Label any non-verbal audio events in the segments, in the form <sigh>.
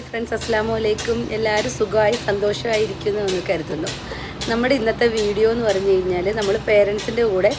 Hi friends അസ്സാമു അലൈക്കും. എല്ലാവരും സുഖമായി സന്തോഷമായിരിക്കുന്നു എന്ന് കരുതുന്നു. നമ്മുടെ ഇന്നത്തെ വീഡിയോ എന്ന് പറഞ്ഞു കഴിഞ്ഞാൽ നമ്മൾ പേരൻസിന്റെ കൂടെ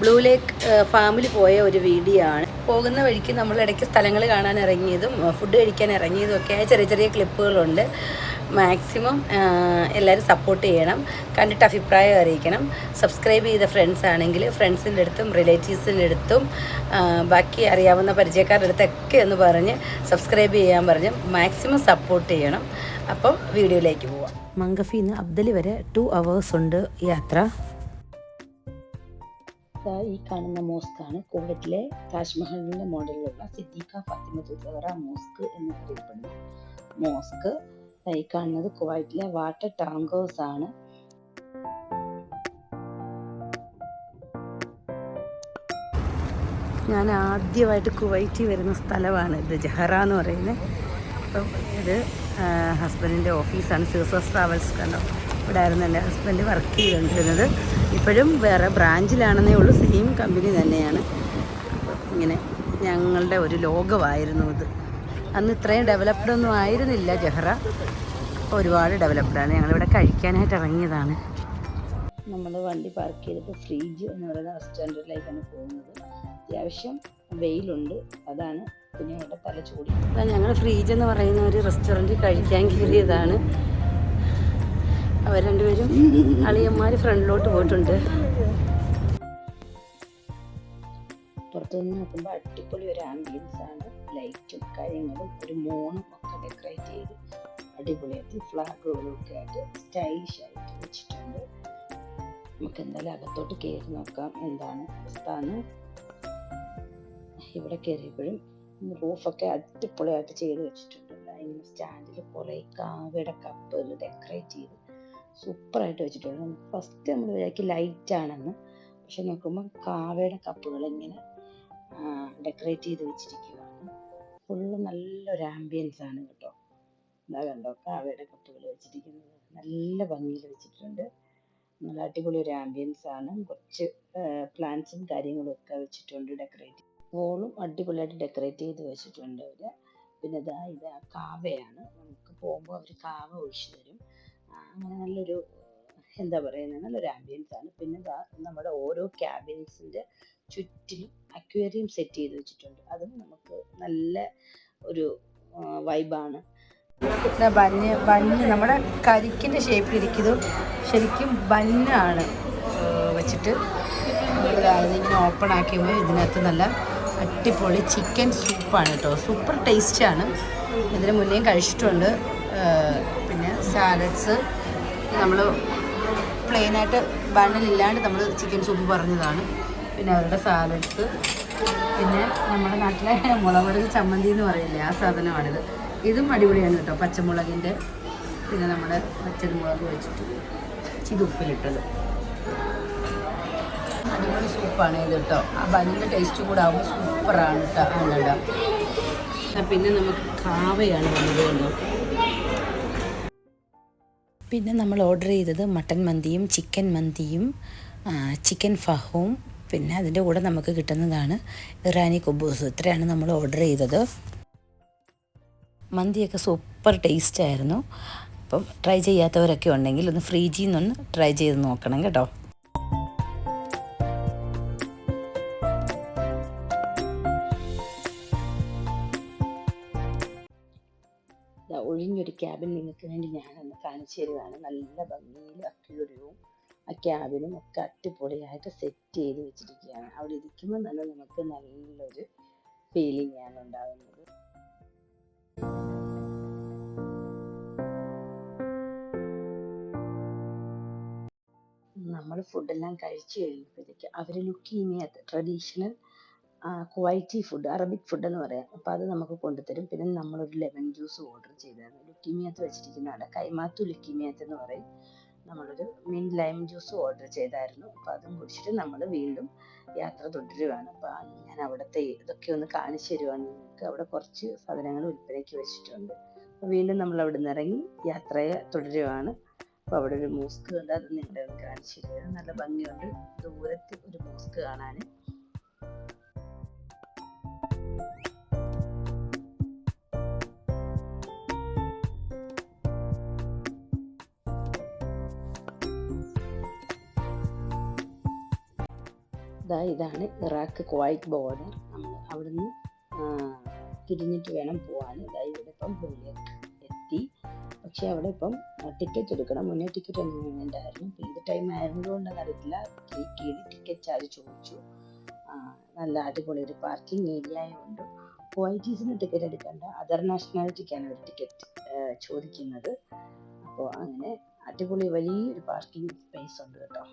ബ്ലൂ ലേക്ക് ഫാമിൽ പോയ ഒരു വീഡിയോ ആണ്. പോകുന്ന വഴിക്ക് നമ്മൾ ഇടയ്ക്ക് സ്ഥലങ്ങൾ കാണാൻ ഇറങ്ങിയതും ഫുഡ് കഴിക്കാൻ ഇറങ്ങിയതും ഒക്കെ ചെറിയ ചെറിയ ക്ലിപ്പുകളുണ്ട് മാക്സിമം എല്ലാവരും സപ്പോർട്ട് ചെയ്യണം. കണ്ടിട്ട് അഭിപ്രായം അറിയിക്കണം. സബ്സ്ക്രൈബ് ചെയ്ത ഫ്രണ്ട്സ് ആണെങ്കിൽ ഫ്രണ്ട്സിന്റെ അടുത്തും റിലേറ്റീവ്സിന്റെ അടുത്തും ബാക്കി അറിയാവുന്ന പരിചയക്കാരുടെ അടുത്തൊക്കെ എന്ന് പറഞ്ഞ് സബ്സ്ക്രൈബ് ചെയ്യാൻ പറഞ്ഞ് മാക്സിമം സപ്പോർട്ട് ചെയ്യണം. അപ്പോൾ വീഡിയോയിലേക്ക് പോവാം. മംഗഫിന്ന് അബ്ദലി വരെ ടു അവേഴ്സ് ഉണ്ട് യാത്ര. ഈ കാണുന്ന മോസ്കാണ് കോവിഡിലെ താജ്മഹലിന്റെ മോഡലിലുള്ള സിദ്ദീഖ ഫാത്തിമ തുറ മോസ്ക് എന്ന് അറിയപ്പെടുന്നു. മോസ്ക് ഈ കാണുന്നത് കുവൈറ്റിലെ വാട്ടർ ടാങ്കേഴ്സ് ആണ്. ഞാൻ ആദ്യമായിട്ട് കുവൈറ്റിൽ വരുന്ന സ്ഥലമാണ് ഇത് ജഹറ എന്ന് പറയുന്നത്. അപ്പം ഇത് ഹസ്ബൻഡിന്റെ ഓഫീസാണ് സീസസ് ട്രാവൽസ് കണ്ടോ? ഇവിടെ ആയിരുന്നു എന്റെ ഹസ്ബൻഡ് വർക്ക് ചെയ്തുകൊണ്ടിരുന്നത്. ഇപ്പോഴും വേറെ ബ്രാഞ്ചിലാണെന്നേ ഉള്ളൂ സെയിം കമ്പനി തന്നെയാണ്. ഇങ്ങനെ ഞങ്ങളുടെ ഒരു ലോകമായിരുന്നു ഇത്. അന്ന് ഇത്രയും ഡെവലപ്ഡ് ഒന്നും ആയിരുന്നില്ല ജഹ്റ. ഒരുപാട് ഡെവലപ്ഡാണ് ഞങ്ങളിവിടെ കഴിക്കാനായിട്ട് ഇറങ്ങിയതാണ്. നമ്മൾ വണ്ടി പാർക്ക് ചെയ്തിട്ട് ഫ്രീജ് എന്ന് പറയുന്ന റെസ്റ്റോറന്റിലേക്കാണ് പോകുന്നത്. അത്യാവശ്യം വെയിലുണ്ട്. അതാണ് കുഞ്ഞുങ്ങളുടെ തല ചൂടി. അതാണ് ഞങ്ങൾ ഫ്രീജ് എന്ന് പറയുന്ന ഒരു റെസ്റ്റോറന്റ് കഴിക്കാൻ കയറിയതാണ്. അവർ രണ്ടുപേരും അളിയന്മാർ ഫ്രണ്ടിലോട്ട് പോയിട്ടുണ്ട്. പുറത്തുനിന്ന് നോക്കുമ്പോൾ അടിപൊളി ഒരു ആംബിയൻസ് ആണ്. ലൈറ്റും കാര്യങ്ങളും ഒരു മോണും ഒക്കെ ഡെക്കറേറ്റ് ചെയ്ത് അടിപൊളിയായിട്ട് ഫ്ലാഗുകളും ഒക്കെ ആയിട്ട് സ്റ്റൈലിഷ് ആയിട്ട് വെച്ചിട്ടുണ്ട്. നമുക്ക് എന്തായാലും അകത്തോട്ട് കയറി നോക്കാം എന്താണ് എന്ന്. ഇവിടെ കയറിയപ്പോഴും റൂഫൊക്കെ അടിപൊളിയായിട്ട് ചെയ്ത് വെച്ചിട്ടുണ്ട്. ഇങ്ങനെ സ്റ്റാൻഡിൽ കുറേ കാവയുടെ കപ്പ് ഡെക്കറേറ്റ് ചെയ്ത് സൂപ്പറായിട്ട് വെച്ചിട്ടുണ്ട്. ഫസ്റ്റ് നമ്മൾ വിചാരിക്കും ലൈറ്റ് ആണെന്ന്. പക്ഷെ നോക്കുമ്പോൾ കാവയുടെ കപ്പുകൾ ഇങ്ങനെ ഡെക്കറേറ്റ് ചെയ്ത് വെച്ചിരിക്കുകയാണ് ഫുള്ള് നല്ലൊരു ആംബിയൻസ് ആണ് കേട്ടോ. എന്താ കണ്ടോ കാവയുടെ കപ്പുകൾ വെച്ചിരിക്കുന്നത്. നല്ല ഭംഗിയിൽ വെച്ചിട്ടുണ്ട്. നല്ല അടിപൊളി ഒരു ആംബിയൻസ് ആണ്. കുറച്ച് പ്ലാന്റ്സും കാര്യങ്ങളും ഒക്കെ വെച്ചിട്ടുണ്ട് ഡെക്കറേറ്റ് വോളും അടിപൊളിയായിട്ട് ഡെക്കറേറ്റ് ചെയ്ത് വെച്ചിട്ടുണ്ട് അവർ പിന്നെ ഇതാ ഇത് കാവയാണ് നമുക്ക് പോകുമ്പോൾ അവർ കാവ ഒഴിച്ചു തരും. അങ്ങനെ നല്ലൊരു എന്താ പറയുന്നത് നല്ലൊരു ആംബിയൻസ് ആണ്. പിന്നെ നമ്മുടെ ഓരോ ക്യാബിൻസിന്റെ ചുറ്റിലും അക്വേറിയം സെറ്റ് ചെയ്ത് വെച്ചിട്ടുണ്ട്. അതും നമുക്ക് നല്ല ഒരു വൈബാണ് ബന്ന് ബന്ന് നമ്മുടെ കരിക്കിന്റെ ഷേപ്പിലിരിക്കുന്നത് ശരിക്കും ബന്നാണ് വെച്ചിട്ട്. ഇങ്ങനെ ഓപ്പൺ ആക്കിയപ്പോൾ ഇതിനകത്ത് നല്ല അടിപൊളി ചിക്കൻ സൂപ്പാണ് കേട്ടോ സൂപ്പർ ടേസ്റ്റാണ് ഇതിന് മുന്നേയും കഴിച്ചിട്ടുണ്ട്. പിന്നെ സാലഡ്സ് നമ്മൾ പ്ലെയിനായിട്ട് ബണ്ണിലില്ലാണ്ട് നമ്മൾ ചിക്കൻ സൂപ്പ് പറഞ്ഞതാണ്. പിന്നെ അവരുടെ സാലഡ്സ് പിന്നെ നമ്മുടെ നാട്ടിലെ <laughs> മുളക് ചമ്മന്തി എന്ന് പറയില്ലേ ആ സാധനമാണിത്. ഇതും അടിപൊളിയാണ് കേട്ടോ പച്ചമുളകിന്റെ പിന്നെ നമ്മുടെ പച്ചമുളക് വെച്ചിട്ട് ചിതുപ്പിലിട്ടത് അടിപൊളി സൂപ്പാണ് ഇത് കേട്ടോ. ആ ബന്നിന്റെ ടേസ്റ്റ് കൂടെ ആകുമ്പോൾ സൂപ്പറാണ് കേട്ടോ അങ്ങനെയുണ്ട പിന്നെ നമുക്ക് കാവയാണ് വന്നത് പിന്നെ നമ്മൾ ഓർഡർ ചെയ്തത് മട്ടൻ മന്തിയും ചിക്കൻ മന്തിയും ചിക്കൻ ഫഹവും പിന്നെ അതിന്റെ കൂടെ നമുക്ക് കിട്ടുന്നതാണ് ഇറാനി കുബൂസ്. ഇത്രയാണ് നമ്മൾ ഓർഡർ ചെയ്തത്. മന്തിയൊക്കെ സൂപ്പർ ടേസ്റ്റ് ആയിരുന്നു. അപ്പം ട്രൈ ചെയ്യാത്തവരൊക്കെ ഉണ്ടെങ്കിൽ ഒന്ന് ഫ്രീജിൽ നിന്നൊന്ന് ട്രൈ ചെയ്ത് നോക്കണം കേട്ടോ. ഒഴിഞ്ഞൊരു ക്യാബിൻ നിങ്ങൾക്ക് വേണ്ടി ഞാനൊന്ന് കാണിച്ചു തരുവാണ്. നല്ല ഭംഗിയിൽ അക്യൂറിയവും ആ ക്യാബിനും ഒക്കെ അടിപൊളിയായിട്ട് സെറ്റ് ചെയ്ത് വെച്ചിരിക്കുകയാണ്. അവിടെ ഇരിക്കുമ്പോൾ തന്നെ നമുക്ക് നല്ലൊരു ഫീലിംഗ് ആണ് ഉണ്ടാകുന്നത്. നമ്മൾ ഫുഡെല്ലാം കഴിച്ചു കഴിയുമ്പോഴത്തേക്ക് അവർ ലുക്കീമിയത്ത് traditional Kuwaiti food Arabic food എന്ന് പറയാം. അപ്പോൾ അത് നമുക്ക് കൊണ്ടുതരും. പിന്നെ നമ്മളൊരു ലെമൺ ജ്യൂസ് ഓർഡർ ചെയ്തായിരുന്നു. ലുക്കിമിയത്ത് വെച്ചിരിക്കുന്നതാണ്. കൈമാത്തു ലുക്കിമിയത്ത് എന്ന് പറയും. നമ്മളൊരു മിൻ ലൈം ജ്യൂസ് ഓർഡർ ചെയ്തായിരുന്നു. അപ്പോൾ അതും കുടിച്ചിട്ട് നമ്മൾ വീണ്ടും യാത്ര തുടരുകയാണ് അപ്പോൾ ഞാൻ അവിടുത്തെ ഇതൊക്കെ ഒന്ന് കാണിച്ചു തരുവാണ്. നിങ്ങൾക്ക് അവിടെ കുറച്ച് സാധനങ്ങൾ വിൽപ്പനയ്ക്ക് വെച്ചിട്ടുണ്ട്. അപ്പോൾ വീണ്ടും നമ്മൾ അവിടെ നിന്ന് ഇറങ്ങി യാത്രയെ തുടരുകയാണ് അപ്പോൾ അവിടെ ഒരു മോസ്ക് ഉണ്ട്. അത് നിങ്ങളെ കാണിച്ചു തരുന്നത് നല്ല ഭംഗിയുണ്ട്. ദൂരത്ത് ഒരു മോസ്ക് കാണാൻ ദാ ഇതാണ് ഇറാഖ് ക്വൈറ്റ് ബോർഡർ. നമ്മൾ അവിടുന്ന് തിരിഞ്ഞിട്ട് വേണം പോകാൻ ഇതാ ഇവിടെ ഇപ്പം എത്തി. പക്ഷെ അവിടെ ഇപ്പം ടിക്കറ്റ് എടുക്കണം. മുന്നേ ടിക്കറ്റ് ഒന്നും വേണ്ടായിരുന്നു ഇപ്പം ഇത് ടൈം ആയിരുന്നതുകൊണ്ടെന്ന് അറിയത്തില്ല. ക്ലിക്ക് ടിക്കറ്റ് ചാർജ് ചോദിച്ചു? നല്ല അടിപൊളി ഒരു പാർക്കിംഗ് ഏരിയ ആയതുകൊണ്ട് ക്വാളിറ്റീസിന് ടിക്കറ്റ് എടുക്കേണ്ട. അതർ നാഷണാലിറ്റിക്കാണ് ഒരു ടിക്കറ്റ് ചോദിക്കുന്നത്. അപ്പോൾ അങ്ങനെ അടിപൊളി വലിയൊരു പാർക്കിംഗ് സ്പേസ് ഉണ്ട് കേട്ടോ.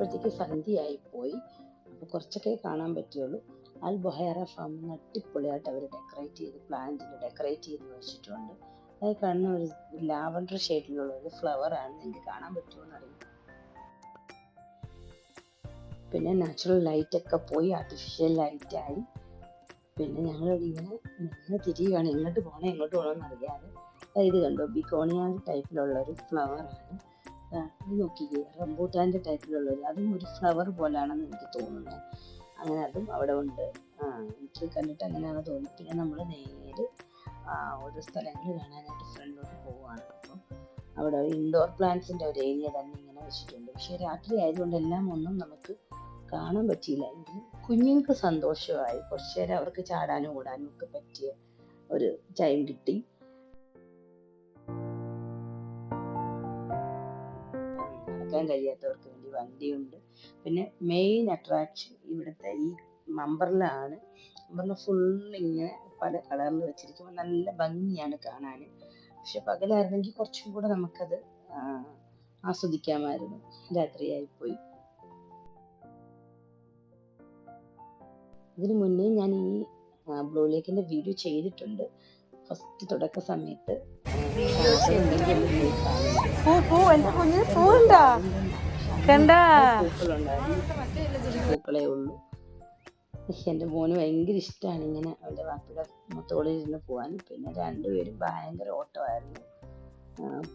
നമ്മൾ വന്നപ്പോഴത്തേക്ക് സന്ധ്യയായി പോയി അപ്പോൾ കുറച്ചൊക്കെ കാണാൻ പറ്റുള്ളൂ അൽ ബൊഹേറ ഫാം അടിപൊളിയായിട്ട് അവർ ഡെക്കറേറ്റ് ചെയ്ത് പ്ലാന്റിൽ ഡെക്കറേറ്റ് ചെയ്ത് വെച്ചിട്ടുണ്ട്. അത് കാണുന്ന ഒരു ലാവൻഡർ ഷെയ്ഡിലുള്ള ഒരു ഫ്ലവർ ആണ് എനിക്ക് കാണാൻ പറ്റുമെന്ന് അറിയാം. പിന്നെ നാച്ചുറൽ ലൈറ്റ് ഒക്കെ പോയി ആർട്ടിഫിഷ്യൽ ആയി. പിന്നെ ഞങ്ങൾ ഇങ്ങനെ നിന്ന് തിരിയുകയാണ്. എങ്ങോട്ട് പോകണം എങ്ങോട്ട് പോകണമെന്ന് അറിയാതെ. ഇത് കണ്ടോ ബിക്കോണിയ ടൈപ്പിലുള്ള ഒരു ഫ്ലവർ ആണ്. ഇത് നോക്കിക്കേ റംബൂട്ടാന്റെ ടൈപ്പിലുള്ള ഒരു അതും ഒരു ഫ്ലവർ പോലാണെന്ന് എനിക്ക് തോന്നുന്നത് അങ്ങനെ അതും അവിടെ ഉണ്ട്. ആ എനിക്ക് കണ്ടിട്ട് അങ്ങനെയാണ് തോന്നുന്നത്. പിന്നെ നമ്മൾ നേരെ ഓരോ സ്ഥലങ്ങൾ കാണാനായിട്ട് ഫ്രണ്ടിലോട്ട് പോവുകയാണ്. അപ്പം അവിടെ ഇൻഡോർ പ്ലാന്റ്സിന്റെ ഒരു ഏരിയ തന്നെ ഇങ്ങനെ വെച്ചിട്ടുണ്ട്. പക്ഷേ രാത്രി ആയതുകൊണ്ട് എല്ലാം ഒന്നും നമുക്ക് കാണാൻ പറ്റിയില്ല. എങ്കിലും കുഞ്ഞുങ്ങൾക്ക് സന്തോഷമായി. കുറച്ചു നേരം അവർക്ക് ചാടാനും ഓടാനും ഒക്കെ പറ്റിയ ഒരു ടൈം കിട്ടി. നടക്കാൻ കഴിയാത്തവർക്ക് വേണ്ടി വണ്ടിയുണ്ട്. പിന്നെ മെയിൻ അട്രാക്ഷൻ ഇവിടുത്തെ ഈ മമ്പറിലാണ് മമ്പറിൽ ഫുൾ ഇങ്ങനെ പല കളറിൽ വെച്ചിരിക്കുമ്പോൾ നല്ല ഭംഗിയാണ് കാണാൻ പക്ഷെ പകലായിരുന്നെങ്കിൽ കുറച്ചും കൂടെ നമുക്കത് ആസ്വദിക്കാമായിരുന്നു. രാത്രിയായിപ്പോയി ഇതിനു മുന്നേ ഞാൻ ഈ ബ്ലൂ ലേക്കിന്റെ വീഡിയോ ചെയ്തിട്ടുണ്ട്. ഫസ്റ്റ് തുടക്ക സമയത്ത് പൂ പൂ എന്റെ കുഞ്ഞിന് പൂവുണ്ടാ? കണ്ടാ? പൂക്കളേ ഉള്ളൂ. എന്റെ മോന് ഭയങ്കര ഇഷ്ടമാണ് ഇങ്ങനെ അവന്റെ വാപ്പിയുടെ മുത്തോളിൽ ഇരുന്ന് പോകാൻ പിന്നെ രണ്ടുപേരും ഭയങ്കര ഓട്ടമായിരുന്നു.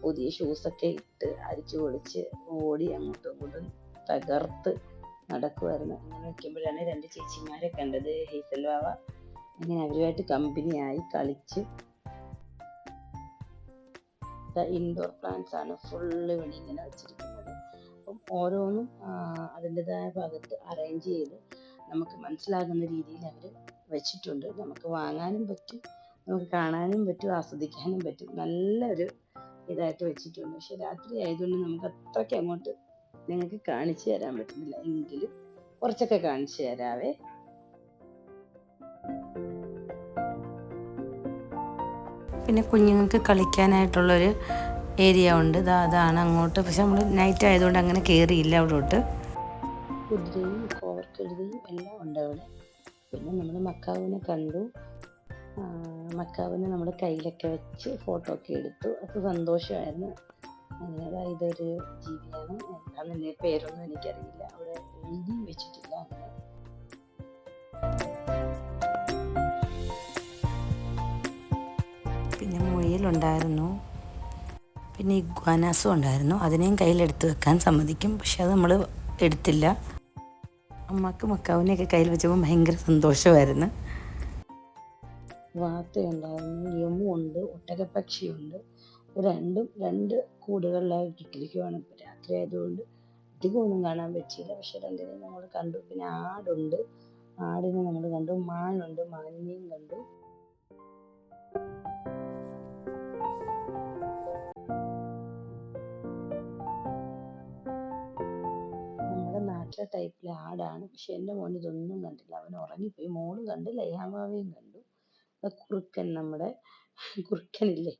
പുതിയ ഷൂസൊക്കെ ഇട്ട് അരിച്ചു പൊളിച്ച് ഓടി അങ്ങോട്ടും ഇങ്ങോട്ടും തകർത്ത് നടക്കുമായിരുന്നു അങ്ങനെ നിൽക്കുമ്പോഴാണ് രണ്ട് ചേച്ചിമാരെ കണ്ടത്. ഹേസൽ വാവ അങ്ങനെ അവരുമായിട്ട് കമ്പനിയായി കളിച്ച് ഇൻഡോർ പ്ലാന്റ്സ് ആണ് ഫുള്ള് ഇവിടെ ഇങ്ങനെ വെച്ചിരിക്കുന്നത്. അപ്പം ഓരോന്നും അതിന്റെതായ ഭാഗത്ത് അറേഞ്ച് ചെയ്ത് നമുക്ക് മനസ്സിലാകുന്ന രീതിയിൽ അവർ വെച്ചിട്ടുണ്ട്. നമുക്ക് വാങ്ങാനും പറ്റും നമുക്ക് കാണാനും പറ്റും ആസ്വദിക്കാനും പറ്റും. നല്ലൊരു ഇതായിട്ട് വെച്ചിട്ടുണ്ട്. പക്ഷെ രാത്രി ആയതുകൊണ്ട് നമുക്ക് അത്രയ്ക്ക് അങ്ങോട്ട് നിങ്ങൾക്ക് കാണിച്ചു തരാൻ പറ്റുന്നില്ല. എങ്കിലും കുറച്ചൊക്കെ കാണിച്ചു തരാവേ. പിന്നെ കുഞ്ഞുങ്ങൾക്ക് കളിക്കാനായിട്ടുള്ളൊരു ഏരിയ ഉണ്ട്. ഇതാ അതാണ് അങ്ങോട്ട്. പക്ഷെ നമ്മൾ നൈറ്റ് ആയതുകൊണ്ട് അങ്ങനെ കയറിയില്ല അവിടോട്ട്. കുതിരയും കോവർക്കെഴുതിയും എല്ലാം ഉണ്ട് അവിടെ. പിന്നെ നമ്മൾ മക്കാവിനെ കണ്ടു. മക്കാവിനെ നമ്മൾ കയ്യിലൊക്കെ വെച്ച് ഫോട്ടോ ഒക്കെ എടുത്തു. അപ്പോൾ സന്തോഷമായിരുന്നു. അങ്ങനെ ഇതൊരു ജീവിയാണ്. എന്താണെന്നെ പേരൊന്നും എനിക്കറിയില്ല. അവിടെ എഴുതി വെച്ചിട്ടില്ല അങ്ങനെ. പിന്നെ ഈ പിന്നെ ഇഗ്വാനാസും ഉണ്ടായിരുന്നു. അതിനെയും കയ്യിലെടുത്ത് വെക്കാൻ സമ്മതിക്കും. പക്ഷെ അത് നമ്മൾ എടുത്തില്ല. അമ്മയ്ക്ക് മക്കാവിനെയൊക്കെ കയ്യിൽ വെച്ചപ്പോൾ ഭയങ്കര സന്തോഷമായിരുന്നു. വാത്തയുണ്ടായിരുന്നു യമു ഉണ്ട് ഒട്ടകപ്പക്ഷിയുണ്ട് രണ്ടും രണ്ട് കൂടുകളിലായിട്ട് ഇട്ടിരിക്കുവാണ് രാത്രി ആയതുകൊണ്ട് അധികമൊന്നും കാണാൻ പറ്റിയില്ല. പക്ഷെ രണ്ടിനെയും നമ്മൾ കണ്ടു. പിന്നെ ആടുണ്ട്. ആടിനെ നമ്മൾ കണ്ടു. മാനുണ്ട്. മാനിനെയും കണ്ടു. നാട്ടിലെ ടൈപ്പിലെ ആടാണ്. പക്ഷെ എന്റെ മോൻ ഇതൊന്നും കണ്ടില്ല. അവൻ ഉറങ്ങിപ്പോയി. മോൾ കണ്ട് ലയാമാവയും കണ്ടു. കുറുക്കൻ നമ്മുടെ കുറുക്കനില്ലേ?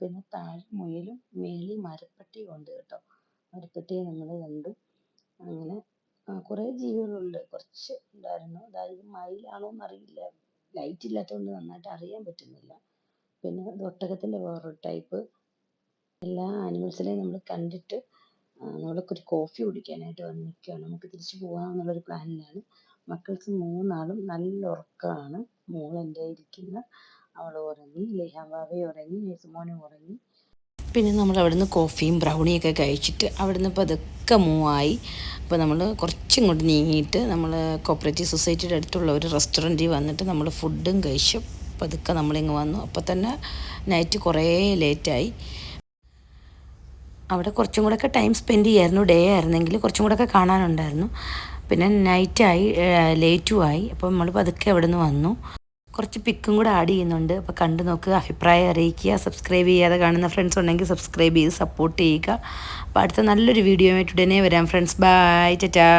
പിന്നെ താഴെ മുയലും മേളിൽ മരപ്പട്ടിയും ഉണ്ട് കേട്ടോ. മരപ്പട്ടിയെ നമ്മൾ കണ്ടു. അങ്ങനെ കുറെ ജീവികളുണ്ട്. കുറച്ച് ഉണ്ടായിരുന്നു. അതായത് മയിലാണോ എന്നറിയില്ല. ലൈറ്റ് ഇല്ലാത്തതുകൊണ്ട് നന്നായിട്ട് അറിയാൻ പറ്റുന്നില്ല. പിന്നെ ഇത് ഒട്ടകത്തിന്റെ വേറൊരു ടൈപ്പ് എല്ലാ ആനിമൽസിനെയും നമ്മൾ കണ്ടിട്ട് നമ്മളൊക്കെ ഒരു കോഫി കുടിക്കാനായിട്ട് വന്ന് നിൽക്കുകയാണ് നമുക്ക് തിരിച്ചു പോകാമെന്നുള്ളൊരു പ്ലാനിലാണ് മക്കൾക്ക് മൂന്നാളും നല്ല ഉറക്കമാണ്. മോൾ എന്റെ ഇരിക്കുന്ന. അവൾ ഉറങ്ങി ലെഹാബാബെ ഉറങ്ങി യേസുമോനും ഉറങ്ങി. പിന്നെ നമ്മൾ അവിടുന്ന് കോഫിയും ബ്രൗണിയൊക്കെ കഴിച്ചിട്ട് അവിടുന്ന് പതുക്കെ മൂവായി അപ്പോൾ നമ്മൾ കുറച്ചിങ്ങോട്ട് നീങ്ങിയിട്ട് നമ്മൾ കോപ്പറേറ്റീവ് സൊസൈറ്റിയുടെ അടുത്തുള്ള ഒരു റെസ്റ്റോറന്റിൽ വന്നിട്ട് നമ്മൾ ഫുഡും കഴിച്ചു. പതുക്കെ നമ്മളിങ്ങ് വന്നു. അപ്പോൾ തന്നെ നൈറ്റ് കുറേ ലേറ്റായി അവിടെ കുറച്ചും കൂടെയൊക്കെ ടൈം സ്പെൻഡ് ചെയ്യായിരുന്നു. ഡേ ആയിരുന്നെങ്കിൽ കുറച്ചും കൂടെയൊക്കെ കാണാനുണ്ടായിരുന്നു. പിന്നെ നൈറ്റായി ലേറ്റും ആയി. അപ്പോൾ നമ്മൾ പതുക്കെ അവിടെ നിന്ന് വന്നു. കുറച്ച് പിക്കും കൂടെ ആഡ് ചെയ്യുന്നുണ്ട്. അപ്പോൾ കണ്ടു നോക്കുക അഭിപ്രായം അറിയിക്കുക സബ്സ്ക്രൈബ് ചെയ്യാതെ കാണുന്ന ഫ്രണ്ട്സ് ഉണ്ടെങ്കിൽ സബ്സ്ക്രൈബ് ചെയ്ത് സപ്പോർട്ട് ചെയ്യുക. അപ്പോൾ അടുത്ത നല്ലൊരു വീഡിയോ ആയിട്ട് ഉടനെ വരാം ഫ്രണ്ട്സ് ബൈ ചറ്റാ